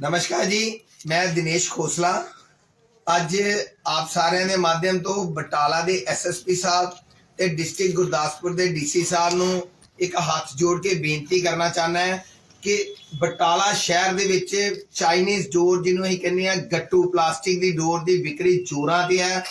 ਨਮਸਕਾਰ ਜੀ, ਮੈਂ ਦਿਨੇਸ਼ ਖੋਸਲਾ। ਅੱਜ ਆਪ ਸਾਰਿਆਂ ਦੇ ਮਾਧਿਅਮ ਤੋਂ ਬਟਾਲਾ ਦੇ ਐਸਐਸਪੀ ਸਾਹਿਬ ਤੇ ਡਿਸਟ੍ਰਿਕਟ ਗੁਰਦਾਸਪੁਰ ਦੇ ਡੀਸੀ ਸਾਹਿਬ ਨੂੰ ਇੱਕ ਹੱਥ ਜੋੜ ਕੇ ਬੇਨਤੀ ਕਰਨਾ ਚਾਹੁੰਦਾ ਹੈ ਕਿ ਬਟਾਲਾ ਸ਼ਹਿਰ ਦੇ ਵਿੱਚ ਚਾਈਨੀਜ਼ ਡੋਰ ਜਿਹਨੂੰ ਅਸੀਂ ਕਹਿੰਦੇ ਆ ਗੱਟੂ ਪਲਾਸਟਿਕ ਦੀ ਡੋਰ ਦੀ ਵਿਕਰੀ ਜ਼ੋਰਾਂ ਤੇ ਹੈ।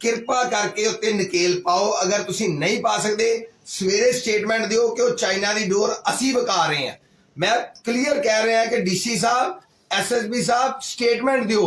ਕਿਰਪਾ ਕਰਕੇ ਉੱਤੇ ਨਕੇਲ ਪਾਓ। ਅਗਰ ਤੁਸੀਂ ਨਹੀਂ ਪਾ ਸਕਦੇ, ਸਵੇਰੇ ਸਟੇਟਮੈਂਟ ਦਿਓ ਕਿ ਉਹ ਚਾਈਨਾ ਦੀ ਡੋਰ ਅਸੀਂ ਵਿਕਾ ਰਹੇ ਹਾਂ। ਮੈਂ ਕਲੀਅਰ ਕਹਿ ਰਿਹਾ ਕਿ DC Sahib SSB Sahib statement ਦਿਓ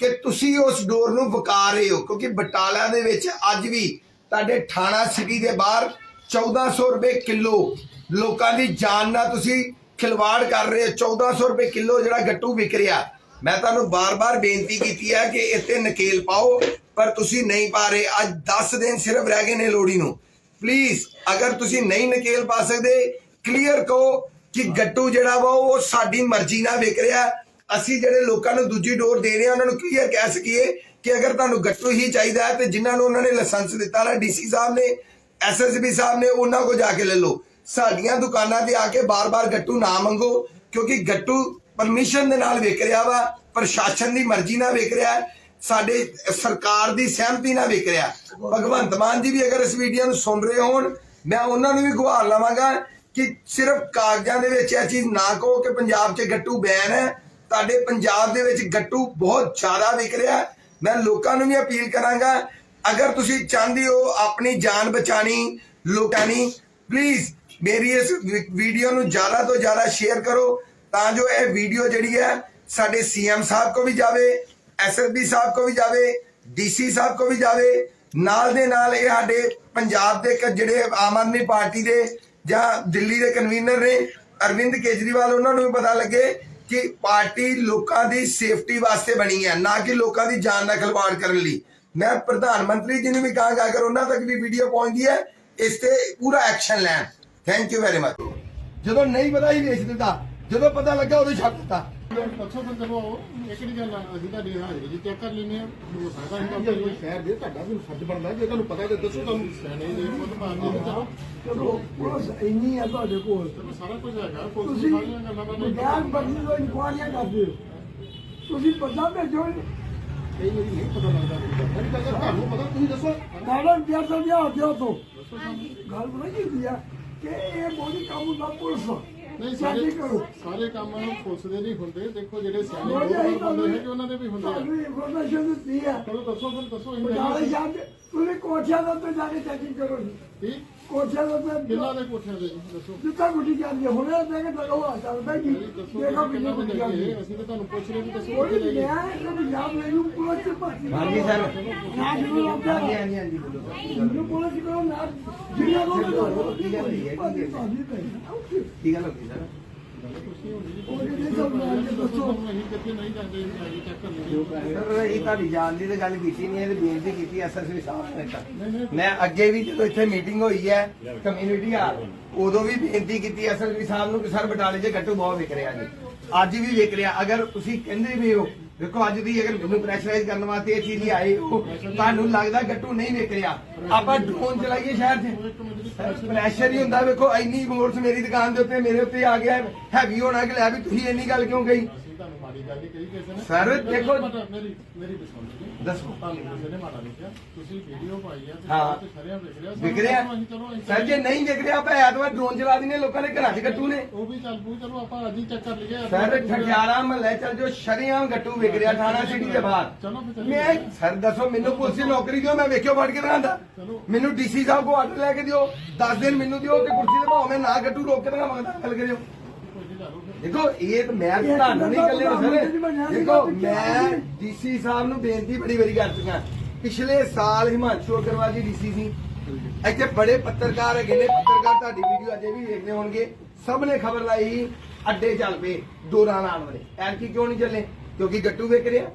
ਕਿ ਤੁਸੀਂ ਉਸ ਡੋਰ ਨੂੰ ਵਿਕਾ ਰਹੇ ਹੋ, ਕਿਉਂਕਿ ਬਟਾਲਾ ਦੇ ਵਿੱਚ ਅੱਜ ਵੀ ਤੁਹਾਡੇ ਥਾਣਾ ਸਿਟੀ ਦੇ ਬਾਹਰ 1400 ਰੁਪਏ ਕਿਲੋ ਲੋਕਾਂ ਦੀ ਜਾਨ ਨਾਲ ਤੁਸੀਂ ਖਿਲਵਾੜ ਕਰ ਰਹੇ ਹੋ। 1400 ਰੁਪਏ ਕਿਲੋ ਜਿਹੜਾ ਗੱਟੂ ਵਿਕ ਰਿਹਾ। ਮੈਂ ਤੁਹਾਨੂੰ ਬਾਰ-ਬਾਰ ਬੇਨਤੀ ਕੀਤੀ ਹੈ ਕਿ ਇੱਥੇ ਨਕੇਲ ਪਾਓ, ਪਰ ਤੁਸੀਂ ਨਹੀਂ ਪਾ ਰਹੇ। ਅੱਜ 10 ਦਿਨ ਸਿਰਫ ਰਹਿ ਗਏ ਨੇ ਲੋੜੀ ਨੂੰ। ਪਲੀਜ਼ ਅਗਰ ਤੁਸੀਂ ਨਹੀਂ ਨਕੇਲ ਪਾ ਸਕਦੇ ਕਲੀਅਰ ਕਹੋ ਕਿ ਗੱਟੂ ਜਿਹੜਾ ਵਾ ਉਹ ਸਾਡੀ ਮਰਜ਼ੀ ਨਾਲ ਵਿਕ ਰਿਹਾ। ਅਸੀਂ ਜਿਹੜੇ ਲੋਕਾਂ ਨੂੰ ਦੂਜੀ ਡੋਰ ਦੇ ਰਹੇ ਹਾਂ, ਉਹਨਾਂ ਨੂੰ ਕਲੀਅਰ ਕਹਿ ਸਕੀਏ ਕਿ ਅਗਰ ਤੁਹਾਨੂੰ ਗੱਟੂ ਹੀ ਚਾਹੀਦਾ ਹੈ ਤੇ ਜਿਨ੍ਹਾਂ ਨੂੰ ਉਹਨਾਂ ਨੇ ਲਾਇਸੈਂਸ ਦਿੱਤਾ ਨਾ ਡੀਸੀ ਸਾਹਿਬ ਨੇ, ਐਸਐਸਬੀ ਸਾਹਿਬ ਨੇ, ਉਹਨਾਂ ਕੋ ਜਾ ਕੇ ਲੈ ਲਓ। ਸਾਡੀਆਂ ਦੁਕਾਨਾਂ ਤੇ ਆ ਕੇ ਬਾਰ-ਬਾਰ ਗੱਟੂ ਨਾ ਮੰਗੋ, ਕਿਉਂਕਿ ਗੱਟੂ ਪਰਮਿਸ਼ਨ ਦੇ ਨਾਲ ਵਿਕ ਰਿਹਾ ਵਾ, ਪ੍ਰਸ਼ਾਸਨ ਦੀ ਮਰਜ਼ੀ ਨਾਲ ਵਿਕ ਰਿਹਾ ਸਾਡੇ ਸਰਕਾਰ ਦੀ ਸਹਿਮਤੀ ਨਾਲ ਵਿਕ ਰਿਹਾ ਭਗਵੰਤ ਮਾਨ ਜੀ ਵੀ ਅਗਰ ਇਸ ਵੀਡੀਓ ਨੂੰ ਸੁਣ ਰਹੇ ਹੋਣ, ਮੈਂ ਉਹਨਾਂ ਨੂੰ ਵੀ ਗੁਹਾਰ ਲਵਾਂਗਾ ਕਿ ਸਿਰਫ ਕਾਗਜ਼ਾਂ ਦੇ ਵਿੱਚ ਇਹ ਚੀਜ਼ ਨਾ ਕਹੋ ਕਿ ਪੰਜਾਬ 'ਚ ਗੱਟੂ ਬੈਨ ਹੈ। ਤੁਹਾਡੇ ਪੰਜਾਬ ਦੇ ਵਿੱਚ ਗੱਟੂ ਬਹੁਤ ਜ਼ਿਆਦਾ ਵਿਕ ਰਿਹਾ ਹੈ। ਮੈਂ ਲੋਕਾਂ ਨੂੰ ਵੀ ਅਪੀਲ ਕਰਾਂਗਾ, ਅਗਰ ਤੁਸੀਂ ਚਾਹੁੰਦੇ ਹੋ ਆਪਣੀ ਜਾਨ ਬਚਾਣੀ ਲੋਕਾਂ ਪਲੀਜ਼ ਮੇਰੀ ਇਸ ਵੀਡੀਓ ਨੂੰ ਜ਼ਿਆਦਾ ਤੋਂ ਜ਼ਿਆਦਾ ਸ਼ੇਅਰ ਕਰੋ, ਤਾਂ ਜੋ ਇਹ ਵੀਡੀਓ ਜਿਹੜੀ ਹੈ ਸਾਡੇ ਸੀਐਮ ਸਾਹਿਬ ਕੋ ਵੀ ਜਾਵੇ ਐਸਐਸਬੀ ਸਾਹਿਬ ਕੋ ਵੀ ਜਾਵੇ ਡੀਸੀ ਸਾਹਿਬ ਕੋ ਵੀ ਜਾਵੇ, ਨਾਲ ਦੇ ਨਾਲ ਇਹ ਸਾਡੇ ਪੰਜਾਬ ਦੇ ਜਿਹੜੇ ਆਮ ਆਦਮੀ ਪਾਰਟੀ ਦੇ ਜਾਂ ਦਿੱਲੀ ਦੇ ਕਨਵੀਨਰ ਨੇ, ਅਰਵਿੰਦ ਕੇਜਰੀਵਾਲ ਉਹਨਾਂ ਨੂੰ ਵੀ ਪਤਾ ਲੱਗੇ ਕਿ ਪਾਰਟੀ ਲੋਕਾਂ ਦੀ ਸੇਫਟੀ ਵਾਸਤੇ ਬਣੀ ਹੈ, ਨਾ ਕਿ ਲੋਕਾਂ ਦੀ ਜਾਨ ਦਾ ਖਿਲਵਾੜ ਕਰਨ ਲਈ। ਮੈਂ ਪ੍ਰਧਾਨ ਮੰਤਰੀ ਜੀ ਨੂੰ ਵੀ ਕਹਾਂਗਾ ਅਗਰ ਉਹਨਾਂ ਤੱਕ ਵੀ ਵੀਡੀਓ ਪਹੁੰਚਦੀ ਹੈ, ਇਸ ਤੇ ਪੂਰਾ ਐਕਸ਼ਨ ਲੈਣ। ਥੈਂਕ ਯੂ ਵੈਰੀ ਮਚ ਜਦੋਂ ਨਹੀਂ ਪਤਾ ਹੀ ਵੇਚ ਦਿੱਤਾ, ਜਦੋਂ ਪਤਾ ਲੱਗਾ ਉਦੋਂ ਛੱਡ ਦਿੱਤਾ। ਅੱਛਾ ਫਿਰ ਚਲੋ ਆਓ ਇਹ ਕਿਹੜੀ ਗੱਲ ਆ ਅਸੀਂ ਤੁਹਾਡੀ ਹਾਜ਼ਰੀ ਜੀ ਚੈੱਕ ਕਰ ਲੈਨੇ ਆ ਹੋ ਸਕਦਾ ਅਸੀਂ ਤਾਂ ਕੋਈ ਸ਼ਹਿਰ ਦੇ ਤੁਹਾਡਾ ਵੀ ਫਰਜ਼ ਬਣਦਾ ਜੇ ਤੁਹਾਨੂੰ ਪਤਾ ਤੇ ਦੱਸੋ ਤੁਹਾਨੂੰ ਸਿਆਣੇ ਜੀ ਖੁਦ ਮਾਰਦੇ ਨੇ ਚਲੋ ਚਲੋ ਪੁਲਿਸ ਇੰਨੀ ਹੈ ਤੁਹਾਡੇ ਕੋਲ। ਚਲੋ ਸਾਰਾ ਕੁਝ ਹੈਗਾ ਪੁਲਿਸ ਤੁਸੀਂ ਸਾਰੀਆਂ ਗੱਲਾਂ ਦਾ ਨਹੀਂ। ਬਗੈਰ ਬੰਦੀ ਤੋਂ ਇਨਕੁਆਰੀਆਂ ਕਰਦੇ ਹੋ। ਤੁਸੀਂ ਬੰਦਾ ਭੇਜੋ ਕਈ ਵਾਰੀ ਨਹੀਂ ਪਤਾ ਲੱਗਦਾ ਤੁਹਾਨੂੰ ਪਤਾ ਤੁਸੀਂ ਦੱਸੋ। ਮੈਡਮ ਤੋਂ। ਗੱਲ ਕੀ ਹੁੰਦੀ ਆ ਕਿ ਇਹ ਬੋਲੀ ਕਾਬੂ ਦਾ ਪੁਲਿਸ। ਨਹੀਂ ਸਾਰੇ ਕਰੋ ਸਾਰੇ ਕੰਮ ਪੁਲਿਸ ਦੇ ਨਹੀਂ ਹੁੰਦੇ। ਦੇਖੋ ਜਿਹੜੇ ਸਿਆਣੇ ਲੋਕ ਹੁੰਦੇ ਹੈਗੇ ਉਹਨਾਂ ਦੇ ਵੀ ਹੁੰਦੇ ਆ। ਤੁਹਾਨੂੰ ਇਨਫੋਰਮੇਸ਼ਨ ਦਿੱਤੀ ਹੈ ਚਲੋ ਦੱਸੋ ਫਿਰ ਦੱਸੋ ਅਸੀਂ ਕੇ ਤੁਸੀਂ ਕੋਠਿਆਂ ਦੇ ਉੱਤੇ ਜਾ ਕੇ ਚੈਕਿੰਗ ਕਰੋ ਜੀ। ਕੀ? ਕੋਠਿਆਂ ਦੇ ਉੱਤੇ ਕਿੰਨਾ ਦੇ ਕੋਠਿਆਂ ਦੇ ਜੀ? ਦੱਸੋ। ਜਿੱਤਾ ਗੁੱਡੀ ਜਾਂਦੀ ਹੈ। ਹੁਣੇ ਕੇ ਲਗਾਓ ਆ ਚੱਲਦਾ ਜੀ। ਨਹੀਂ, ਦੱਸੋ ਦੇਖੋ ਕਿੰਨਾ ਕਿੰਨੀ ਗੁੱਡੀ ਜਾਂਦੀ ਹੈ। ਅਸੀਂ ਤਾਂ ਤੁਹਾਨੂੰ ਪੁੱਛ ਰਹੇ ਵੀ ਦੱਸੋ ਕੋਈ ਕਿੱਥੇ ਨਹੀਂ ਜਾਈਏ ਹੈ ਇਹ ਪੰਜਾਬ ਮੈਨੂੰ ਪੁਲਿਸ ਚ ਭਰਤੀ ਹਾਂਜੀ ਸਰ। ਨਾ ਜਿਹਨੂੰ ਲੱਗਦਾ ਹਾਂਜੀ ਹਾਂਜੀ ਹਾਂਜੀ ਬੋਲੋ। ਮੈਨੂੰ ਪੁਲਿਸ ਕਰੋ ਨਾ ਜਿੰਨਾ ਕੋਲ ਠੀਕ ਹੈ, ਠੀਕ ਹੈ, ਠੀਕ ਹੈ। ਕੀ ਗੱਲ ਹੋ ਗਈ ਸਰ? ਉਹ ਅਸੀਂ ਤੁਹਾਡੀ ਜਾਨ ਦੀ ਤਾਂ ਗੱਲ ਕੀਤੀ ਨਹੀਂ ਇਹ ਬੇਨਤੀ ਕੀਤੀ ਐਸਐਸਪੀ ਸਾਹਿਬ ਨੇ ਤਾਂ। ਮੈਂ ਅੱਗੇ ਵੀ ਜਦੋਂ ਇੱਥੇ ਮੀਟਿੰਗ ਹੋਈ ਹੈ ਕਮਿਊਨਿਟੀ ਹਾਲ, ਉਦੋਂ ਵੀ ਬੇਨਤੀ ਕੀਤੀ ਐਸਐਸਪੀ ਸਾਹਿਬ ਨੂੰ ਕਿ ਸਰ ਬਟਾਲੇ 'ਚ ਗੱਟੂ ਬਹੁਤ ਵਿਕ ਰਿਹਾ ਜੀ। ਅੱਜ ਵੀ ਵਿਕ ਰਿਹਾ। ਅਗਰ ਤੁਸੀਂ ਕਹਿੰਦੇ ਵੀ ਹੋ ਦੇਖੋ, ਅੱਜ ਦੀ ਅਗਰ ਮੈਨੂੰ ਪ੍ਰੈਸ਼ਰਾਈਜ਼ ਕਰਨ ਵਾਸਤੇ ਇਹ ਚੀਜ਼ ਲਈ ਆਏ ਹੋ ਤੁਹਾਨੂੰ ਲੱਗਦਾ ਗੱਟੂ ਨਹੀਂ ਵਿਕ ਰਿਹਾ ਆਪਾਂ ਡਰੋਨ ਚਲਾਈਏ ਸ਼ਹਿਰ 'ਚ। ਪ੍ਰੈਸ਼ਰ ਹੀ ਹੁੰਦਾ, ਵੇਖੋ, ਇੰਨੀ ਮੋਰਸ ਮੇਰੀ ਦੁਕਾਨ ਦੇ ਉੱਤੇ, ਮੇਰੇ ਉੱਤੇ ਆ ਗਿਆ, ਹੈਵੀ ਹੋਣਾ ਕਿ ਲੈ ਵੀ ਤੁਸੀਂ ਇੰਨੀ ਗੱਲ ਕਿਉਂ ਕਹੀ? ਮਾੜੀ ਗੱਲ ਹੀ ਕਹੀ ਕਿਸੇ ਨੇ। Sir, ਮੇਰੀ- ਦੇਖੋ- ਮੇਰੀ ਮੇਰੀ ਜੀ। ਦੱਸੋ। ਤੁਹਾਨੂੰ ਕਿਸੇ ਨੇ ਮਾੜਾ ਨਹੀਂ ਕਿਹਾ ਤੁਸੀਂ ਵੀਡੀਓ ਪਾਈ ਆ ਤੇ ਹਾਂ। ਤੇ ਖਰਿਆ ਵਿਖ ਰਿਹਾ ਵਿਕ ਰਿਹਾ ਅਸੀਂ ਚਲੋ ਅਸੀਂ ਸਰ ਜੇ ਨਹੀਂ ਵਿਕ ਰਿਹਾ ਆਪਾਂ ਐਤਵਾਰ ਡਰੋਨ ਚਲਾ ਦਿੰਦੇ ਲੋਕਾਂ ਦੇ ਘਰਾਂ 'ਚ ਗੱਟੂ ਨੇ। ਉਹ ਵੀ ਚੱਲ ਪੂ ਚਲੋ ਆਪਾਂ ਅੱਜ ਹੀ ਚੈੱਕ ਕਰ ਲਈਏ ਸਰ ਠਠਿਆਰਾ ਮਹੱਲੇ ਚੱਲ ਜੋ ਸ਼ਰੀਆਂ ਗੱਟੂ ਵਿਕ ਰਿਹਾ ਥਾਣਾ ਸਿਟੀ ਦੇ ਬਾਹਰ। ਚਲੋ ਫਿਰ ਚੱਲੀਏ। ਮੈਂ ਸਰ ਦੱਸੋ ਮੈਨੂੰ ਪੁਲਿਸ ਦੀ ਨੌਕਰੀ ਦਿਓ ਮੈਂ ਵੇਖਿਓ ਫੜ ਕੇ ਦਿਖਾਉਂਦਾ ਮੈਨੂੰ ਡੀਸੀ ਸਾਹਿਬ ਕੋ ਆਰਡਰ ਲੈ ਕੇ ਦਿਓ 10 ਦਿਨ ਮੈਨੂੰ ਦਿਓ ਕਿ ਕੁਰਸੀ ਤੇ ਭਾਵੇਂ ਮੈਂ ਨਾ ਗੱਟੂ ਰੋਕ ਕੇ ਦਿਖਾ ਮੰਗਦਾ ਗੱਲ ਕਰਿਓ। ਦੇਖੋ ਇਹ ਤਾਂ ਮੈਂ ਤੁਹਾਨੂੰ ਨਹੀਂ ਕੱਲੇ ਸਰ। ਦੇਖੋ ਮੈਂ ਡੀਸੀ ਸਾਹਿਬ ਨੂੰ ਬੇਨਤੀ ਬੜੀ ਵਾਰੀ ਕਰ ਚੁੱਕਾ। ਪਿਛਲੇ ਸਾਲ ਹਿਮਾਂਸ਼ੂ ਅਗਰਵਾਲ ਜੀ ਡੀਸੀ ਸੀ। ਇੱਥੇ ਬੜੇ ਪੱਤਰਕਾਰ ਹੈਗੇ ਨੇ। ਪੱਤਰਕਾਰ ਤੁਹਾਡੀ ਵੀਡੀਓ ਅਜੇ ਵੀ ਦੇਖਦੇ ਹੋਣਗੇ। ਸਭ ਨੇ ਖਬਰ ਲਾਈ ਅੱਡੇ ਚੱਲ ਪਏ ਡੋਰਾਂ ਲਾਉਣ ਵਾਲੇ। ਐਰ ਕੀ ਕਿਉਂ ਨਹੀਂ ਚੱਲੇ? ਕਿਉਂਕਿ ਗੱਟੂ ਵਿਕ ਰਿਹਾ।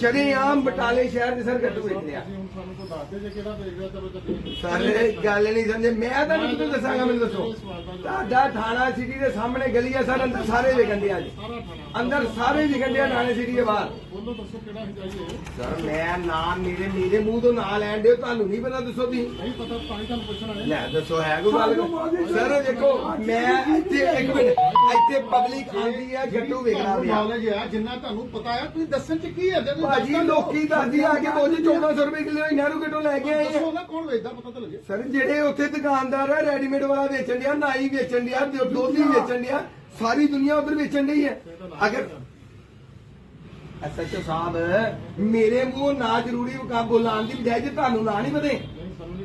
ਸ਼ਰੇਆਮ ਬਟਾਲੇ ਸ਼ਹਿਰ ਦੇ ਸਰ ਗੱਟੂ ਵੇਚਦੇ ਆ। ਅਸੀਂ ਹੁਣ ਸਾਨੂੰ ਕੋਈ ਦੱਸਦੇ ਜੇ ਕਿਹੜਾ ਵੇਚਦਾ ਚਲੋ ਚੱਲੀਏ ਸਾਰੇ ਗੱਲ ਨਹੀਂ ਸਮਝੇ। ਮੈਂ ਤੁਹਾਨੂੰ ਕਿਦੋਂ ਦੱਸਾਂਗਾ ਮੈਨੂੰ ਦੱਸੋ। ਤੁਹਾਡਾ ਥਾਣਾ ਸਿਟੀ ਦੇ ਸਾਹਮਣੇ ਗਲੀ ਆ ਸਰ ਅੰਦਰ ਸਾਰੇ ਵਿਕਣ ਦੇ ਅੱਜ ਸਾਰਾ ਥਾਣਾ। ਅੰਦਰ ਸਾਰੇ ਵਿਕਣ ਦੇ ਥਾਣੇ ਸਿਟੀ ਦੇ ਬਾਹਰ। ਬੋਲੋ ਦੱਸੋ ਕਿਹੜਾ ਹੀ ਜਾਈਏ ਸਰ ਮੈਂ ਨਾਮ ਮੇਰੇ ਮੇਰੇ ਮੂੰਹ ਤੋਂ ਨਾਂ ਲੈਣ ਦਿਓ ਤੁਹਾਨੂੰ ਨਹੀਂ ਪਤਾ ਦੱਸੋ ਤੁਸੀਂ। ਨਹੀਂ ਪਤਾ ਤਾਂ ਹੀ ਤੁਹਾਨੂੰ ਪੁੱਛਣਾ ਹੈ। ਲੈ ਦੱਸੋ ਹੈ ਕੋਈ ਗੱਲ? ਸਰ ਦੇਖੋ ਮੈਂ ਇੱਥੇ ਇੱਕ ਮਿੰਟ ਇੱਥੇ ਪਬਲਿਕ ਆਉਂਦੀ ਹੈ ਗੱਟੂ ਵੇਖਣਾ ਪਿਆ। ਨੌਲੇਜ ਆ ਜਿੰਨਾ ਤੁਹਾਨੂੰ ਪਤਾ ਹੈ ਤੁਸੀਂ ਦੱਸਣ ਚ ਕੀ ਹੈ? ਜੇ ਤੁਸੀਂ ਭਾਜੀ। ਲੋਕੀ ਦੱਸਦੀ ਆ ਕੇ ਬੋਝੀ 1400 ਰੁਪਏ ਕਿਲੋ ਨਹਿਰੂ ਗੱਟੂ ਲੈ ਕੇ ਆਏ ਆ। ਦੱਸੋ ਨਾ ਕੌਣ ਵੇਚਦਾ ਪਤਾ ਤਾਂ ਲੱਗੇ। ਸਰ ਜਿਹੜੇ ਉੱਥੇ ਦੁਕਾਨਦਾਰ ਆ ਰੈਡੀਮੇਡ ਵਾਲਾ ਵੇਚਣ ਡਿਆ ਨਾਈ ਵੇਚਣ ਡਿਆ ਦੁ- ਦੁੱਧ ਵੇਚਣ ਡਿਆ ਸਾਰੀ ਦੁਨੀਆ ਉਧਰ ਵੇਚਣ ਡਈ ਹੈ ਅਗਰ ਐਸਐਚਓ ਸਾਹਿਬ ਮੇਰੇ ਮੂੰਹ ਨਾ ਜ਼ਰੂਰੀ ਕੰਮ ਬੁਲਾਉਣ ਦੀ ਬਜਾਏ ਜੇ ਤੁਹਾਨੂੰ ਨਾ ਨਹੀਂ ਪਤੇ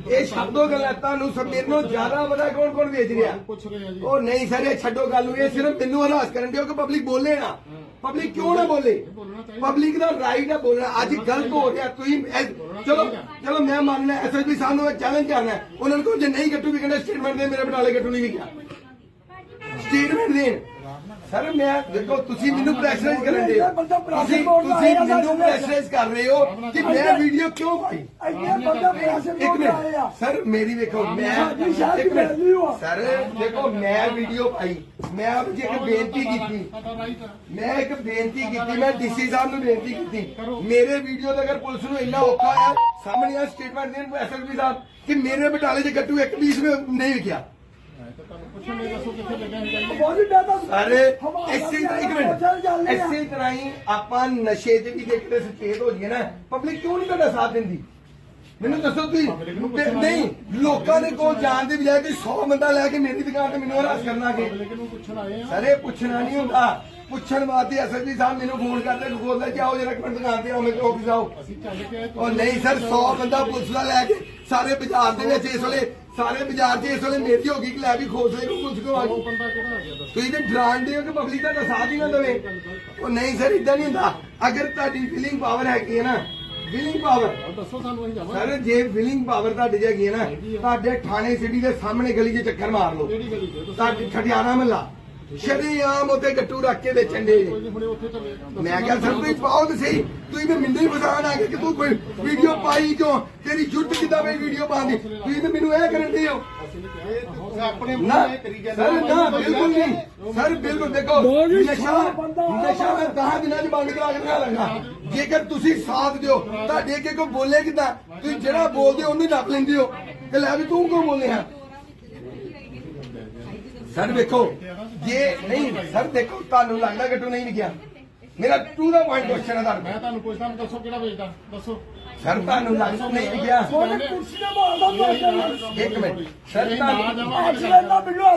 ਇਹ ਛੱਡੋ ਗੱਲਾਂ ਤੁਹਾਨੂੰ ਸਭ ਮੇਰੇ ਨਾਲੋਂ ਜ਼ਿਆਦਾ ਪਤਾ ਕੌਣ ਕੌਣ ਵੇਚ ਰਿਹਾ। ਪੁੱਛ ਰਹੇ ਆ ਜੀ। ਉਹ ਨਹੀਂ ਸਰ ਇਹ ਛੱਡੋ ਗੱਲ ਨੂੰ ਇਹ ਸਿਰਫ ਮੈਨੂੰ ਹਰਾਸ ਕਰਨ ਦਿਓ ਕਿ ਪਬਲਿਕ ਬੋਲੇ ਨਾ। ਪਬਲਿਕ ਕਿਉਂ ਨਾ ਬੋਲੇ? ਪਬਲਿਕ ਦਾ ਰਾਈਟ ਹੈ ਬੋਲਣਾ। ਅੱਜ ਗਲਤ ਹੋ ਰਿਹਾ ਤੁਸੀਂ ਇਹ- ਚਲੋ ਚਲੋ ਮੈਂ ਮੰਨਣਾ ਐਸਐਸਪੀ ਸਾਹਿਬ ਨੂੰ ਚੈਲੰਜ ਕਰਨਾ ਹੈ। ਉਹਨਾਂ ਨੂੰ ਕਹੋ ਜੇ ਨਹੀਂ ਗੱਟੂ ਵਿਕਣਾ ਸਟੇਟਮੈਂਟ ਦੇ ਮੇਰੇ ਬਟਾਲੇ ਗੱਟੂ ਨਹੀਂ ਵਿਕਿਆ ਸਟੇਟਮੈਂਟ ਦੇਣ। ਸਰ ਮੈਂ ਦੇਖੋ ਤੁਸੀਂ ਮੈਨੂੰ ਪ੍ਰੈਸ਼ਰਾਈਜ਼ ਕਰਨ ਦੇ ਤੁਸੀਂ ਤੁਸੀਂ ਮੈਨੂੰ ਪ੍ਰੈਸ਼ਰਾਈਜ਼ ਕਰ ਰਹੇ ਹੋ ਕਿ ਮੈਂ ਵੀਡੀਓ ਕਿਉਂ ਪਾਈ ਇੰਨੇ ਬੰਦੇ ਪੈਸੇ ਇੱਕ ਮਿੰਟ। ਸਰ ਮੇਰੀ ਵੇਖੋ ਮੈਂ ਇੱਕ ਮਿੰਟ। ਸਰ ਦੇਖੋ ਮੈਂ ਵੀਡੀਓ ਪਾਈ। ਮੈਂ ਆਪ ਜੀ ਇੱਕ ਬੇਨਤੀ ਕੀਤੀ। ਮੈਂ ਇੱਕ ਬੇਨਤੀ ਕੀਤੀ। ਮੈਂ ਡੀਸੀ ਸਾਹਿਬ ਨੂੰ ਬੇਨਤੀ ਕੀਤੀ। ਮੇਰੇ ਵੀਡੀਓ ਦਾ ਅਗਰ ਪੁਲਿਸ ਨੂੰ ਇੰਨਾ ਔਖਾ ਆ ਸਾਹਮਣੇ ਆ ਸਟੇਟਮੈਂਟ ਦੇਣ ਐਸਐਸਪੀ ਸਾਹਿਬ ਕਿ ਮੇਰੇ ਬਟਾਲੇ 'ਚ ਗੱਟੂ ਇੱਕ ਪੀਸ ਵੀ ਨਹੀਂ ਵਿਕਿਆ। ਸਾਰੇ ਇਸੇ ਤਰ੍ਹਾਂ ਇੱਕ ਮਿੰਟ। ਇਸੇ ਤਰ੍ਹਾਂ ਹੀ ਆਪਾਂ ਨਸ਼ੇ 'ਚ ਵੀ ਦੇਖਦੇ ਸੁਚੇਤ ਹੋ ਜਾਈਏ ਨਾ ਪਬਲਿਕ ਕਿਉਂ ਨਹੀਂ ਤੁਹਾਡਾ ਸਾਥ ਦਿੰਦੀ? ਮੈਨੂੰ ਦੱਸੋ ਤੁਸੀਂ। ਤੇ ਨਹੀਂ ਲੋਕਾਂ ਦੇ ਕੋਲ ਜਾਣ ਦੀ ਬਜਾਏ ਕਿ 100 ਬੰਦਾ ਲੈ ਕੇ ਮੇਰੀ ਦੁਕਾਨ ਤੇ ਮੈਨੂੰ ਹਰਾਸ ਕਰਨਾ ਕਿ ਲੇਕਿਨ ਉਹ ਪੁੱਛਣ ਆਏ ਆ। ਸਰ ਇਹ ਪੁੱਛਣਾ ਨਹੀਂ ਹੁੰਦਾ। ਪੁੱਛਣ ਵਾਸਤੇ ਐਸਐਸਪੀ ਸਾਹਿਬ ਮੈਨੂੰ ਫੋਨ ਕਰਦੇ ਖੋਲਦਾ ਜਾਓ ਜਰਾ ਇੱਕ ਮਿੰਟ ਦੁਕਾਨ ਤੇ ਆਓ ਮੇਰੇ ਆਫਿਸ ਆਓ। ਅਸੀਂ ਚੱਲ ਕੇ ਆਏ ਉਹ ਨਹੀਂ ਸਰ 100 ਬੰਦਾ ਪੁਲਿਸ ਦਾ ਲੈ ਕੇ ਸਾਰੇ ਬਾਜ਼ਾਰ ਦੇ ਵਿੱਚ ਇਸ ਵੇਲੇ ਸਾਰੇ ਬਾਜ਼ਾਰ 'ਚ ਇਸ ਵੇਲੇ ਮੇਰੀ ਹੋ ਗਈ ਕਿ ਲੈ ਵੀ ਖੋਸਲੇ ਨੂੰ ਪੁਲਿਸ ਕੋ ਆ ਗਈ ਤੁਸੀਂ ਤੇ ਡਰਾਉਂਦੇ ਹੋ ਕਿ ਪਬਲਿਕ ਦਾ ਸਾਥ ਹੀ ਨਾ ਦੇਵੇ? ਉਹ ਨਹੀਂ ਸਰ ਇਦਾਂ ਨਹੀਂ ਹੁੰਦਾ। ਅਗਰ ਤੁਹਾਡੀ ਫੀਲਿੰਗ ਪਾਵਰ ਹੈਗੀ ਹੈ ਨਾ ਵਿਲਿੰਗ ਪਾਵਰ ਦੱਸੋ ਸਾਨੂੰ ਅਸੀਂ ਜਾਵਾਂਗੇ। ਸਰ ਜੇ ਵਿਲਿੰਗ ਪਾਵਰ ਤੁਹਾਡੀ 'ਚ ਹੈਗੀ ਹੈ ਨਾ ਤੁਹਾਡੇ ਥਾਣੇ ਸਿਟੀ ਦੇ ਸਾਹਮਣੇ ਗਲੀ 'ਚ ਚੱਕਰ ਮਾਰ ਲਓ। ਕਿਹੜੀ ਗਲੀ ਚ? ਤੁਹਾਡੇ ਮਹੱਲਾ। ਸ਼ਰੀਆਮ ਉੱਤੇ ਗੱਟੂ ਰੱਖ ਕੇ ਵੇਚਣ ਦੇ। ਮੈਂ ਕਿਹਾ ਸਰ ਤੁਸੀਂ ਪਾਓ ਤੇ ਸਹੀ। ਤੁਸੀਂ ਤੇ ਮਿੰਦੇ ਫਸਾਣ ਆ ਗਏ ਕਿ ਤੂੰ ਕੋਈ ਵੀਡੀਓ ਪਾਈ ਕਿਉਂ? ਤੇਰੀ ਜੁੱਟ ਕਿਦਾਂ ਬਈ ਵੀਡੀਓ ਪਾਉਂਦੀ ਤੁਸੀਂ ਤੇ ਮੈਨੂੰ ਇਹ ਕਰਨ ਦੇ ਹੋ। ਆਪਣੇ ਸਰ ਨਾ ਬਿਲਕੁਲ ਨਹੀਂ। ਸਰ ਬਿਲਕੁਲ ਦੇਖੋ ਨਸ਼ਾ ਨਸ਼ਾ ਮੈਂ 10 ਦਿਨਾਂ ਚ ਬੰਦ ਕਰਾ ਕੇ ਲਾਂਗਾ ਜੇਕਰ ਤੁਸੀਂ ਸਾਥ ਦਿਓ ਤੁਹਾਡੇ ਅੱਗੇ ਕੋਈ ਬੋਲੇ ਕਿਦਾਂ? ਤੁਸੀਂ ਜਿਹੜਾ ਬੋਲਦੇ ਹੋ ਉਹਨੂੰ ਨੱਪ ਲੈਂਦੇ ਹੋ। ਤੇ ਲੈ ਵੀ ਤੂੰ ਕਿਉਂ ਬੋਲੇ ਆ? ਸਰ ਦੇਖੋ ਜੇ ਨਹੀਂ ਸਰ ਦੇਖੋ ਤੁਹਾਨੂੰ ਲੱਗਦਾ ਗੱਟੂ ਨਹੀਂ ਵਿਕਿਆ। ਮੇਰਾ ਟੂ ਦਾ ਪੁਆਇੰਟ ਕੁਐਸਚਨ ਹੈ ਤੁਹਾਨੂੰ ਮੈਂ ਤੁਹਾਨੂੰ ਪੁੱਛਦਾ ਮੈਂ ਦੱਸੋ ਕਿਹੜਾ ਵੇਚਦਾ? ਦੱਸੋ। ਸਰ ਤੁਹਾਨੂੰ ਲੱਗਦਾ ਨਹੀਂ ਉਹਨੇ ਮਾਰਦਾ ਪੈਸੇ ਇੱਕ ਮਿੰਟ। ਸਰ ਤੁਹਾਨੂੰ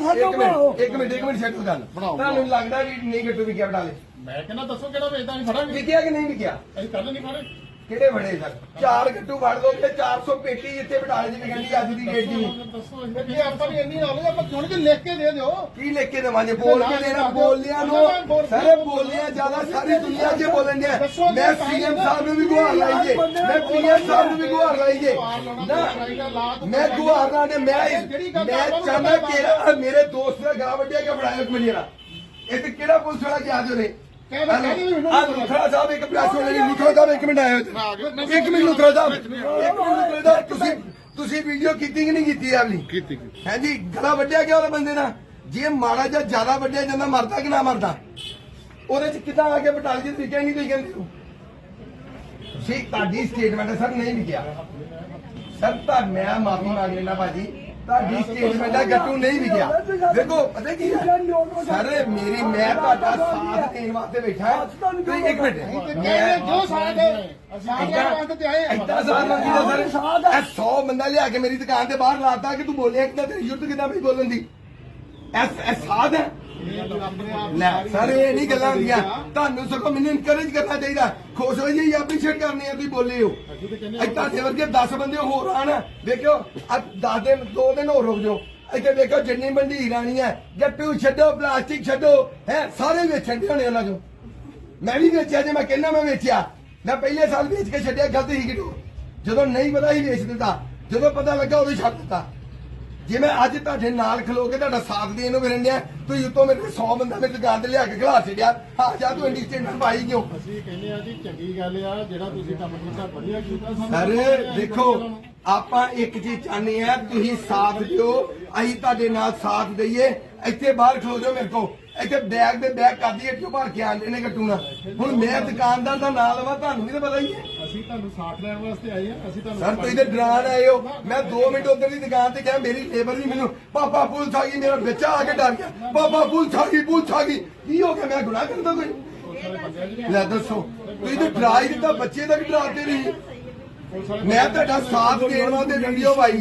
ਸਾਡੇ ਇੱਕ ਮਿੰਟ ਇੱਕ ਮਿੰਟ ਇੱਕ ਮਿੰਟ ਛੱਡੋ ਗੱਲ। ਤੁਹਾਨੂੰ ਲੱਗਦਾ ਵੀ ਨਹੀਂ ਗੱਟੂ ਵਿਕਿਆ ਬਟਾਲੇ ਮੈਂ ਕਹਿੰਦਾ ਦੱਸੋ ਕਿਹੜਾ ਵੇਚਦਾ ਨਹੀਂ ਫੜਾਂਗੇ। ਵਿਕਿਆ ਕਿ ਨਹੀਂ ਵਿਕਿਆ? ਅਸੀਂ ਕੱਲ ਨਹੀਂ ਫੜੇ। ਕਿਹੜੇ ਬੜੇ ਸਰ? ਚਾਰ ਗੱਟੂ ਫੜ ਲਓ ਤੇ 400 ਪੇਟੀ ਜਿੱਥੇ ਬਟਾਲੇ ਦੀ ਵਿਕਣ ਦੀ ਅੱਜ ਦੀ ਡੇਟ ਦੀ। ਇਹ ਆਪਾਂ ਵੀ ਇੰਨੀ ਨੌਲੇਜ ਆਪਾਂ ਚੁਣ ਕੇ ਲਿਖ ਕੇ ਦੇ ਦਿਓ। ਕੀ ਲਿਖ ਕੇ ਦੇਵਾਂ ਜੇ ਬੋਲ ਕੇ ਦੇਣਾ ਬੋਲਿਆਂ ਨੂੰ। ਸਾਰੇ ਬੋਲਿਆਂ ਜ਼ਿਆਦਾ ਸਾਰੀ ਦੁਨੀਆ 'ਚ ਬੋਲਣ ਦੇ ਮੈਂ ਸੀਐਮ ਸਾਹਿਬ ਨੂੰ ਵੀ ਗੁਹਾਰ ਲਾਈ ਜੇ। ਮੈਂ ਪੀਐਮ ਸਾਹਿਬ ਨੂੰ ਵੀ ਗੁਹਾਰ ਲਾਈ ਜੇ। ਨਾ ਮੈਂ ਗੁਹਾਰ ਨੇ ਮੈਂ ਮੈਂ ਚਾਹੁੰਦਾ ਕਿ ਮੇਰੇ ਦੋਸਤ ਦਾ ਗਲਾ ਵੱਡਿਆ ਕਿ ਮਿੰਟ ਜਰਾ ਇਹ ਤੇ ਕਿਹੜਾ ਪੁਲਿਸ ਵਾਲਾ ਗਿਆ ਜੋ ਨੇ ਲੁਥਰਾ ਸਾਹਿਬ ਇੱਕ ਪ੍ਰੈਸ ਵਾਲੇ ਨੇ ਲੁਥਰਾ ਸਾਹਿਬ ਇੱਕ ਮਿੰਟ ਆਇਓ ਇੱਥੇ। ਇੱਕ ਮਿੰਟ ਲੁਥਰਾ ਸਾਹਿਬ। ਇੱਕ ਮਿੰਟ ਲੁਥਰਾ ਸਾਹਿਬ ਤੁਸੀਂ ਤੁਸੀਂ ਵੀਡੀਓ ਕੀਤੀ ਕਿ ਨਹੀਂ ਕੀਤੀ ਆਪਣੀ? ਕੀਤੀ ਹੈ ਜੀ ਗਲਾ ਵੱਢਿਆ ਗਿਆ ਉਹਦੇ ਬੰਦੇ ਦਾ ਜੇ ਮਾੜਾ ਜਾਂ ਜ਼ਿਆਦਾ ਵੱਢਿਆ ਜਾਂਦਾ ਮਰਦਾ ਕਿ ਨਾ ਮਰਦਾ? ਉਹਦੇ ਚ ਕਿੱਦਾਂ ਆ ਕੇ ਬਟਾਲੀ ਤੁਸੀਂ ਕਹਿੰਦੇ ਹੋ? ਜੀ ਤੁਹਾਡੀ ਸਟੇਟਮੈਂਟ ਹੈ ਸਰ ਨਹੀਂ ਵਿਕਿਆ ਸਰ ਤਾਂ ਮੈਂ ਮਾਫੀ ਮੰਗ ਲੈਣਾ ਭਾਜੀ। ਤੁਹਾਡੀ ਸਟੇਟਮੈਂਟ ਹੈ ਗੱਟੂ ਨਹੀਂ ਵਿਕਿਆ। ਦੇਖੋ, ਪਤਾ ਕੀ ਹੈ? ਸਰ, ਮੇਰੀ, ਮੈਂ ਤੁਹਾਡਾ ਸਾਥ ਦੇਣ ਵਾਸਤੇ ਬੈਠਾ ਹਾਂ। ਤੁਸੀਂ ਇੱਕ ਮਿੰਟ। ਮੈਂ ਜੋ ਸਾਥ ਏਦਾਂ ਮੰਗ ਤੇ ਆਏ ਏਦਾਂ ਸਾਥ ਮੰਗੀਦਾ ਸਰ। ਇਹ 100 ਬੰਦਾ ਲਿਆ ਕੇ ਮੇਰੀ ਦੁਕਾਨ ਤੇ ਬਾਹਰ ਲਾਤਾ ਕਿ ਤੂੰ ਬੋਲਿਆ ਕਿਦਾਂ ਤੇਰੀ ਯੁੱਧ ਕਿਦਾਂ ਵੀ ਬੋਲਣ ਦੀ? ਐਸ ਐਸ ਸਾਧ ਹੈ। ਲੈ ਸਰ ਇਹ ਨਹੀਂ ਗੱਲਾਂ ਹੁੰਦੀਆਂ। ਤੁਹਾਨੂੰ ਸਗੋਂ ਮੈਨੂੰ ਇਨਕਰੇਜ ਕਰਨਾ ਚਾਹੀਦਾ। ਖੁਸ਼ ਹੋ ਜੀ ਐਪਰੀਸ਼ੀਏਟ ਕਰਨੀ ਹੈ ਤੁਸੀਂ ਬੋਲੇ ਹੋ। ਇੱਦਾਂ ਦੇ ਵਰਗੇ 10 ਬੰਦੇ ਹੋਰ ਆਣ। ਦੇਖਿਓ ਆ 10 ਦਿਨ 2 ਦਿਨ ਹੋਰ ਰੁਕ ਜਾਓ। ਇੱਥੇ ਦੇਖੋ ਜਿੰਨੀ ਮੰਡੀ ਰਾਣੀ ਹੈ ਗੱਟੂ ਛੱਡੋ ਪਲਾਸਟਿਕ ਛੱਡੋ ਹੈ ਸਾਰੇ ਵੇਚਣ ਦੇ ਹੋਣੇ ਉਹਨਾਂ ਚੋਂ। ਮੈਂ ਵੀ ਵੇਚਿਆ ਜੇ ਮੈਂ ਕਹਿੰਦਾ ਮੈਂ ਵੇਚਿਆ। ਮੈਂ ਪਹਿਲੇ ਸਾਲ ਵੇਚ ਕੇ ਛੱਡਿਆ ਗਲਤ ਹੀ ਕਿਟੋ ਜਦੋਂ ਨਹੀਂ ਪਤਾ ਹੀ ਵੇਚ ਦਿੱਤਾ ਜਦੋਂ ਪਤਾ ਲੱਗਾ ਉਦੋਂ ਛੱਡ ਦਿੱਤਾ। ਜੇ ਮੈਂ ਅੱਜ ਤੁਹਾਡੇ ਨਾਲ ਖਲੋ ਕੇ ਤੁਹਾਡਾ ਸਾਥ ਦੇਣ ਨੂੰ ਫਿਰਨ ਡਿਆ ਤੁਸੀਂ ਉੱਤੋਂ ਮੇਰੇ 100 ਬੰਦਾ ਮੇਰੀ ਦੁਕਾਨ ਤੇ ਲਿਆ ਕੇ ਖਿਲਾ ਛੱਡਿਆ। ਹਾਂ ਜਾ ਤੂੰ ਇੰਡੀ ਸਟੇਟਮੈਂਟ ਪਾਈ ਕਿਉਂ? ਅਸੀਂ ਕਹਿੰਦੇ ਆ ਜੀ ਚੰਗੀ ਗੱਲ ਆ ਜਿਹੜਾ ਤੁਸੀਂ ਕੰਮ ਕੀਤਾ ਵਧੀਆ ਕੀਤਾ ਸਾਨੂੰ। ਦੇਖੋ ਆਪਾਂ ਇੱਕ ਚੀਜ਼ ਚਾਹੁੰਦੇ ਆ ਤੁਸੀਂ ਸਾਥ ਦਿਓ ਅਸੀਂ ਤੁਹਾਡੇ ਨਾਲ ਸਾਥ ਦਈਏ ਇੱਥੇ ਬਾਹਰ ਖਲੋ ਜਾਓ ਮੇਰੇ ਕੋ ਇੱਥੇ ਬੈਗ ਦੇ ਬੈਗ ਕਰਦੀ ਇੱਥੇ ਭਰ ਕੇ ਆਂਦੇ ਨੇ ਗੱਟੂਣਾ ਹੁਣ ਮੈਂ ਦੁਕਾਨਦਾਰ ਦਾ ਨਾਂ ਲਵਾਂ ਤੁਹਾਨੂੰ ਵੀ ਤਾਂ ਪਤਾ ਹੀ ਹੈ। ਅਸੀਂ ਤੁਹਾਨੂੰ ਸਾਥ ਲੈਣ ਵਾਸਤੇ ਆਏ ਆ ਅਸੀਂ ਤੁਹਾਨੂੰ ਸਰ ਤੁਸੀਂ ਤੇ ਡਰਾਨ ਆਏ ਹੋ। ਮੈਂ 2 ਮਿੰਟ ਉਧਰ ਦੀ ਦੁਕਾਨ ਤੇ ਗਿਆ ਮੇਰੀ ਲੇਬਰ ਨਹੀਂ ਮੈਨੂੰ। ਪਾਪਾ ਪੁਲਿਸ ਆ ਗਈ ਮੇਰਾ ਬੱਚਾ ਆ ਕੇ ਡਰ ਗਿਆ। ਪਾਪਾ ਪੁਲਿਸ ਆ ਗਈ ਪੁਲਿਸ ਆ ਗਈ। ਕੀ ਹੋ ਗਿਆ? ਮੈਂ ਗੁਨਾਹ ਕਰਦਾ ਕੋਈ? ਲੈ ਦੱਸੋ। ਤੁਸੀਂ ਤੇ ਡਰਾ ਹੀ ਦਿੱਤਾ ਬੱਚੇ ਤੱਕ ਡਰਾਤੇ ਨਹੀਂ। ਮੈਂ ਤੁਹਾਡਾ ਸਾਥ ਦੇਣ ਵਾਸਤੇ ਵੀਡੀਓ ਪਾਈ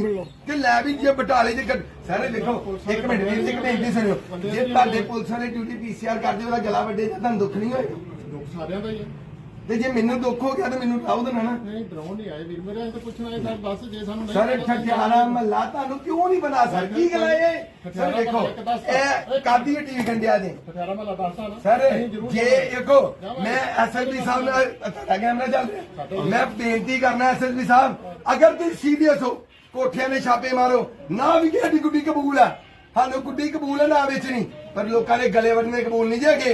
ਕਿ ਲੈ ਵੀ ਜੇ ਬਟਾਲੇ ਗੱਡ- ਸਾਰੇ ਦੇਖੋ ਇੱਕ ਮਿੰਟ ਵੀਰ ਜੀ ਬੇਨਤੀ ਸੁਣਿਓ ਜੇ ਤੁਹਾਡੇ ਪੁਲਿਸ ਵਾਲੇ ਡਿਊਟੀ ਪੀਸੀਆਰ ਕਰਦੇ ਉਹਦਾ ਗਲਾ ਵੱਡੇ ਜਾਂ ਤੁਹਾਨੂੰ ਦੁੱਖ ਨਹੀਂ ਹੋਏਗਾ। ਦੁੱਖ ਸਾਰਿਆਂ ਦਾ ਹੀ ਆ ਤੇ ਜੇ ਮੈਨੂੰ ਦੁੱਖ ਹੋ ਗਿਆ ਤਾਂ ਮੈਨੂੰ ਲਾਉ ਦੇਣਾ ਨਾ। ਨਹੀਂ ਡਰਾਉਣ ਨਹੀਂ ਆਏ ਵੀਰ ਮੇਰੇ ਤਾਂ ਪੁੱਛਣਾ ਹੈ ਸਰ ਬਸ ਜੇ ਸਾਨੂੰ ਨਹੀਂ ਸਰ ਠਠਿਆਰਾ ਮਹੱਲਾ ਤੁਹਾਨੂੰ ਕਿਉਂ ਨਹੀਂ ਬਣਾ ਸਰ? ਕੀ ਗੱਲ ਹੈ ਇਹ? ਸਰ ਦੇਖੋ ਇਹ ਕਾਦੀ ਟੀਵੀ ਕੰਡਿਆ ਦੇ? ਠਠਿਆਰਾ ਮਹੱਲਾ ਦੱਸਦਾ ਨਾ। ਸਰ ਜੇ ਦੇਖੋ ਮੈਂ ਐਸਐਸਪੀ ਸਾਹਿਬ ਨਾਲ ਤੁਹਾਡਾ ਕੈਮਰਾ ਚੱਲ ਰਿਹਾ ਮੈਂ ਬੇਨਤੀ ਕਰਨਾ ਐਸਐਸਪੀ ਸਾਹਿਬ ਅਗਰ ਤੁਸੀਂ ਸੀਰੀਅਸ ਹੋ ਕੋਠਿਆਂ ਦੇ ਛਾਪੇ ਮਾਰੋ ਨਾ ਵੀ ਸਾਡੀ ਗੁੱਡੀ ਕਬੂਲ ਹੈ ਸਾਨੂੰ ਗੁੱਡੀ ਕਬੂਲ ਹੈ ਨਾ ਵੇਚਣੀ। ਪਰ ਲੋਕਾਂ ਦੇ ਗਲੇ ਵੱਢਣੇ ਕਬੂਲ ਨਹੀਂ ਜੇਗੇ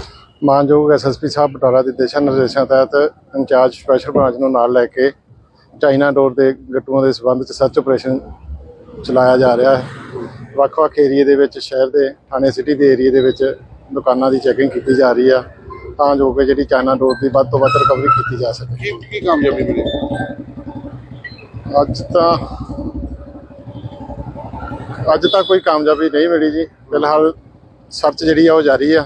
ਮਾਨਯੋਗ ਐਸਐਸਪੀ ਸਾਹਿਬ ਬਟਾਲਾ ਦੇ ਦਿਸ਼ਾ ਨਿਰਦੇਸ਼ਾਂ ਤਹਿਤ ਇੰਚਾਰਜ ਸਪੈਸ਼ਲ ਬ੍ਰਾਂਚ ਨੂੰ ਨਾਲ ਲੈ ਕੇ ਚਾਈਨਾ ਡੋਰ ਦੇ ਗੱਟੂਆਂ ਦੇ ਸਬੰਧ ਚ ਸਰਚ ਆਪਰੇਸ਼ਨ ਚਲਾਇਆ ਜਾ ਰਿਹਾ ਹੈ। ਵੱਖ-ਵੱਖ ਏਰੀਏ ਦੇ ਵਿੱਚ ਸ਼ਹਿਰ ਦੇ ਥਾਣੇ ਸਿਟੀ ਦੇ ਏਰੀਏ ਦੇ ਵਿੱਚ ਦੁਕਾਨਾਂ ਦੀ ਚੈਕਿੰਗ ਕੀਤੀ ਜਾ ਰਹੀ ਆ ਤਾਂ ਜੋ ਕਿ ਜਿਹੜੀ ਚਾਈਨਾ ਡੋਰ ਦੀ ਵੱਧ ਤੋਂ ਵੱਧ ਰਿਕਵਰੀ ਕੀਤੀ ਜਾ ਸਕੇ। ਕੀ ਕੀ ਕਾਮਯਾਬੀ ਮਿਲੀ ਅੱਜ ਤਾਂ ਅੱਜ ਤੱਕ ਕੋਈ ਕਾਮਯਾਬੀ ਨਹੀਂ ਮਿਲੀ ਜੀ। ਫਿਲਹਾਲ ਸਰਚ ਜਿਹੜੀ ਆ ਉਹ ਜਾਰੀ ਆ।